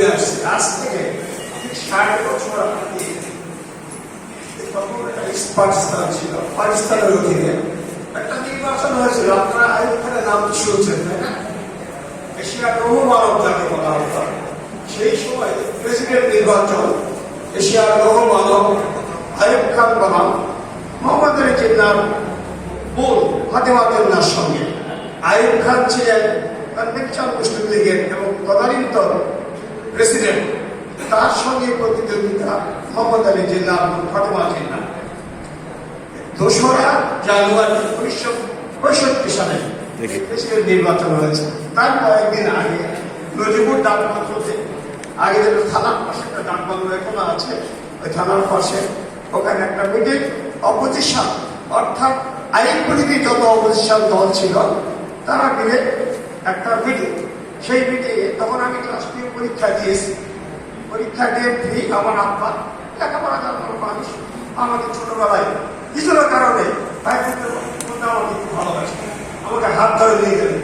শুনে আসছি আজ থেকে ষাট বছর পাকিস্তান ছিল? পাকিস্তানের অধীনে। একটা নির্বাচন হয়েছিল, আপনারা আইন নাম তো শুনছেন না? এশিয়ার বহু মানব যাকে বলা হতো। সেই সময় প্রেসিডেন্ট নির্বাচন এশিয়ার বহু মানব আইব খান বনাম মোহাম্মদ জিন্নার বোন ফাতেমা জিন্নার সঙ্গে। আইব খান ছিলেন কনভেনশন মুসলিম লীগের এবং তদানীন্তন প্রেসিডেন্ট তার সঙ্গে প্রতিদ্বন্দ্বিতা মোহাম্মদ আলী জিন্না ফাতেমা জিন্না দোসরা জানুয়ারি উনিশশো পঁয়ষট্টি সালে প্রেসিডেন্ট নির্বাচন হয়েছে। তার কয়েকদিন আগে নজিবুর ডাকবাংলোতে আগে যেটা থানার পাশে একটা ডাকবাংলো এখনও আছে ওই থানার পাশে ওখানে একটা মিটিং। অপোজিশন অর্থাৎ আইন পরিধি যত অপোজিশন দল ছিল তারা মিলে একটা মিটিং সেই মিটে তখন আমি ক্লাস টু পরীক্ষা দিয়েছি। পরীক্ষা দিয়ে ফ্রি আমার আব্বা লেখাপড়া জানানোর মানুষ আমাকে ছোটবেলায় কিছু কারণে তাই কিন্তু আমাকে আমাকে হাত ধরে নিয়ে গেলেন।